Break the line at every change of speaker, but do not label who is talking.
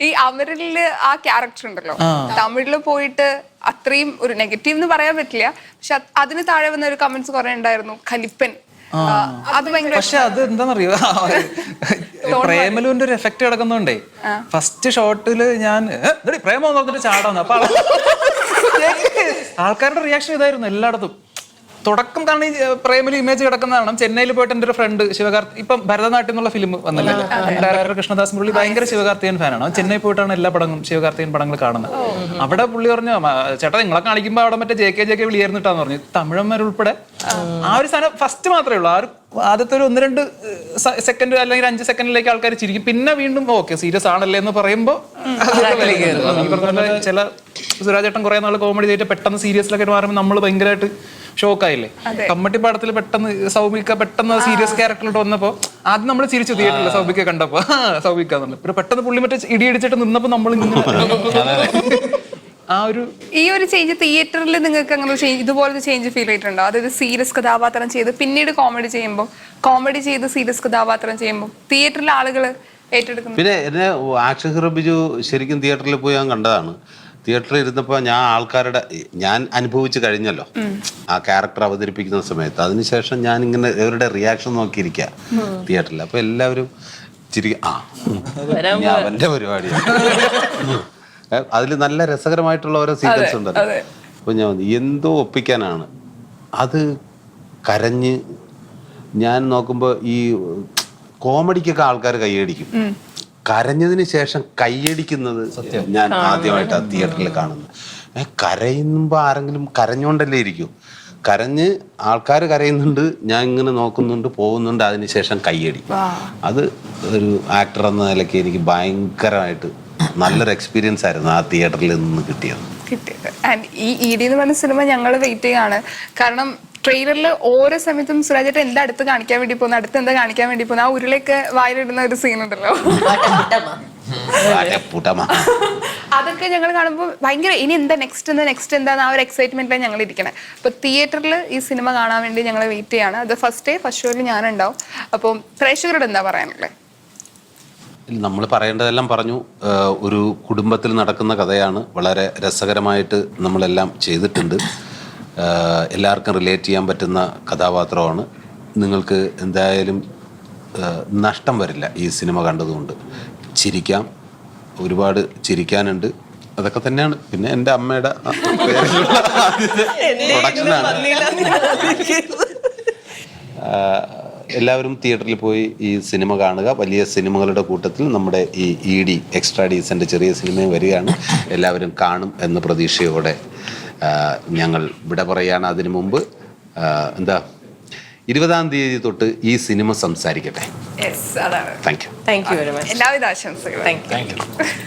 ഈ അമരലിൽ ആ ക്യാരക്ടർ ഉണ്ടല്ലോ. തമിഴിൽ പോയിട്ട് അത്രയും ഒരു നെഗറ്റീവ് എന്ന് പറയാൻ പറ്റില്ല. പക്ഷെ അത് അതിന് താഴെ വന്ന ഒരു കമന്റ്സ് കുറെ ഉണ്ടായിരുന്നു. കലിപ്പൻ. അത് ഭയങ്കര
പക്ഷെ അത് എന്താണെന്നറിയോ പ്രേമലുവിന്റെ ഒരു എഫക്ട് കിടക്കുന്നോണ്ടേ. ഫസ്റ്റ് ഷോട്ടിൽ ഞാൻ "ഏ, ഇതെടി പ്രേമം പറഞ്ഞിട്ട് ചാടാന്ന്. അപ്പൊ ആൾക്കാരുടെ റിയാക്ഷൻ ഇതായിരുന്നു എല്ലായിടത്തും. തുടക്കം കാരണം ഈ ഇമേജ് കിടക്കുന്നതാണ്. ചെന്നൈയിൽ പോയിട്ട് എന്റെ ഒരു ഫ്രണ്ട് ശിവകാർത്തി ഇപ്പം ഭരതനാട്യം എന്നുള്ള ഫിലിം വന്നില്ലേ ഡയറക്ടർ കൃഷ്ണദാസ് മുരളി ഭയങ്കര ശിവകാർത്തിയൻ ഫാനാണ് അവൻ ചെന്നൈ പോയിട്ടാണ് എല്ലാ പടങ്ങളും ശിവകാർത്തിയൻ പടങ്ങൾ കാണുന്നത്. അവിടെ പുള്ളി പറഞ്ഞു ചേട്ടാ നിങ്ങളെ കാണിക്കുമ്പോൾ അവിടെ മറ്റേ ജെ കെ ജെ കെ വിളിയായിരുന്നിട്ടാന്ന് പറഞ്ഞു. തമിഴന്മാരുൾപ്പെടെ ആ. ഒരു സാധനം ഫസ്റ്റ് മാത്രമേ ഉള്ളൂ. ആ ഒരു ആദ്യത്തെ ഒരു ഒന്ന് രണ്ട് സെക്കൻഡ് അല്ലെങ്കിൽ അഞ്ച് സെക്കൻഡിലേക്ക് ആൾക്കാർ ചിരിക്കും. പിന്നെ വീണ്ടും ഓക്കെ സീരിയസ് ആണല്ലേ എന്ന് പറയുമ്പോൾ ചില സുരാജേട്ടൻ കുറെ നാൾ കോമഡി ചെയ്തിട്ട് പെട്ടെന്ന് സീരിയസിലൊക്കെ മാറുമ്പോൾ നമ്മൾ ഭയങ്കരമായിട്ട് ഷോക്കായില്ലേ കമ്മട്ടി പാടത്തിൽ പെട്ടെന്ന് സൗമിക്ക പെട്ടെന്ന് സീരിയസ് ക്യാരക്ടറിലോട്ട് വന്നപ്പോ ആദ്യം നമ്മൾ ചിരിച്ചു തിയേറ്ററിൽ സൗമിക്ക കണ്ടപ്പോ സൗമിക്ക എന്നുള്ളത് പെട്ടെന്ന് പുള്ളി മറ്റേ ഇടി ഇടിച്ചിട്ട് നിന്നപ്പോ നമ്മൾ ആ ഒരു
ഈ ഒരു ചേഞ്ച് തിയേറ്ററിൽ നിങ്ങൾക്ക് അങ്ങനെ ചേഞ്ച് ഇതുപോലത്തെ ചേഞ്ച് ഫീൽ ചെയ്തിട്ടുണ്ടോ അതായത് സീരിയസ് കഥാപാത്രം ചെയ്ത് പിന്നീട് കോമഡി ചെയ്യുമ്പോൾ കോമഡി ചെയ്ത് സീരിയസ് കഥാപാത്രം ചെയ്യുമ്പോൾ തിയേറ്ററിലെ ആളുകൾ ഏറ്റെടുക്കുന്നു
പിന്നെ എന്നെ ആക്ഷൻ ഹീറോ ബിജു ശരിക്കും തിയേറ്ററിൽ പോയി ഞാൻ കണ്ടതാണ്. തിയേറ്ററിൽ ഇരുന്നപ്പോൾ ഞാൻ ആൾക്കാരുടെ ഞാൻ അനുഭവിച്ച് കഴിഞ്ഞല്ലോ. ആ ക്യാരക്ടർ അവതരിപ്പിക്കുന്ന സമയത്ത്. അതിനുശേഷം ഞാൻ ഇങ്ങനെ ഇവരുടെ റിയാക്ഷൻ നോക്കിയിരിക്കുക തിയേറ്ററിൽ. അപ്പൊ എല്ലാവരും ചിരി ആ അവന്റെ പരിപാടിയാണ്. അതിൽ നല്ല രസകരമായിട്ടുള്ള ഓരോ സീക്വൻസ് ഉണ്ടല്ലോ. അപ്പോൾ ഞാൻ എന്തോ ഒപ്പിക്കാനാണ്. അത് കരഞ്ഞ് ഞാൻ നോക്കുമ്പോൾ ഈ കോമഡിക്കൊക്കെ ആൾക്കാർ കൈയടിക്കും. കരഞ്ഞതിന് ശേഷം കൈയടിക്കുന്നത് ഞാൻ ആദ്യമായിട്ട് ആ തിയേറ്ററിൽ കാണുന്നത്. കരയുമ്പോൾ കരയുമ്പോ ആരെങ്കിലും കരഞ്ഞോണ്ടല്ലേ ഇരിക്കും? കരഞ്ഞ് ആൾക്കാർ കരയുന്നുണ്ട് ഞാൻ ഇങ്ങനെ നോക്കുന്നുണ്ട് പോകുന്നുണ്ട് അതിനുശേഷം കൈയടി അത് ഒരു ആക്ടർ എന്ന നിലയ്ക്ക് എനിക്ക് ഭയങ്കരമായിട്ട് നല്ലൊരു എക്സ്പീരിയൻസ് ആയിരുന്നു ആ തിയേറ്ററിൽ നിന്ന് കിട്ടിയത്.
കിട്ടിയത്. ആൻഡ് ഈ ഇ ഡി എന്ന് പറഞ്ഞ സിനിമ ഞങ്ങൾ വെയിറ്റ് ചെയ്യാണ്. കാരണം ട്രെയിലറിൽ ഓരോ സമയത്തും സുരാജേട്ടൻ എന്താ അടുത്ത് കാണിക്കാൻ വേണ്ടി പോകുന്നു അടുത്ത് എന്താ കാണിക്കാൻ വേണ്ടി പോകുന്നു ആ ഉരുളയൊക്കെ വായിലിടുന്ന ഒരു സീൻ ഉണ്ടല്ലോ അതൊക്കെ ഞങ്ങൾ കാണുമ്പോൾ ഭയങ്കര ഇനി എന്താ നെക്സ്റ്റ് എന്താ നെക്സ്റ്റ് എന്താന്ന് ആ ഒരു എക്സൈറ്റ്മെന്റിലാണ് ഞങ്ങൾ ഇരിക്കണേ. അപ്പൊ തിയേറ്ററിൽ ഈ സിനിമ കാണാൻ വേണ്ടി ഞങ്ങൾ വെയിറ്റ് ചെയ്യാണ്. അത് ഫസ്റ്റ് ഡേ ഫസ്റ്റ് ഷോയിൽ ഞാനുണ്ടാവും. അപ്പം പ്രേക്ഷകരോട് എന്താ പറയാനുള്ളത്
നമ്മൾ പറയേണ്ടതെല്ലാം പറഞ്ഞു. ഒരു കുടുംബത്തിൽ നടക്കുന്ന കഥയാണ് വളരെ രസകരമായിട്ട് നമ്മളെല്ലാം ചെയ്തിട്ടുണ്ട്. എല്ലാവർക്കും റിലേറ്റ് ചെയ്യാൻ പറ്റുന്ന കഥാപാത്രമാണ്. നിങ്ങൾക്ക് എന്തായാലും നഷ്ടം വരില്ല ഈ സിനിമ കണ്ടതുകൊണ്ട്. ചിരിക്കാം. ഒരുപാട് ചിരിക്കാനുണ്ട്. അതൊക്കെ തന്നെയാണ്. പിന്നെ എന്റെ അമ്മയുടെ പ്രൊഡക്ഷനാണ്. എല്ലാവരും തിയേറ്ററിൽ പോയി ഈ സിനിമ കാണുക. വലിയ സിനിമകളുടെ കൂട്ടത്തിൽ നമ്മുടെ ഈ ഇ ഡി എക്സ്ട്രാ ഡീസന്റ് ചെറിയ സിനിമയും വരികയാണ്. എല്ലാവരും കാണും എന്ന പ്രതീക്ഷയോടെ. ഞങ്ങൾ ഇവിടെ പറയാണ് അതിനു മുമ്പ്. എന്താ ഇരുപതാം തീയതി തൊട്ട് ഈ സിനിമ സംസാരിക്കട്ടെ. Thank you
thank you very much
എല്ലാവിധ ആശംസകളും.
Thank you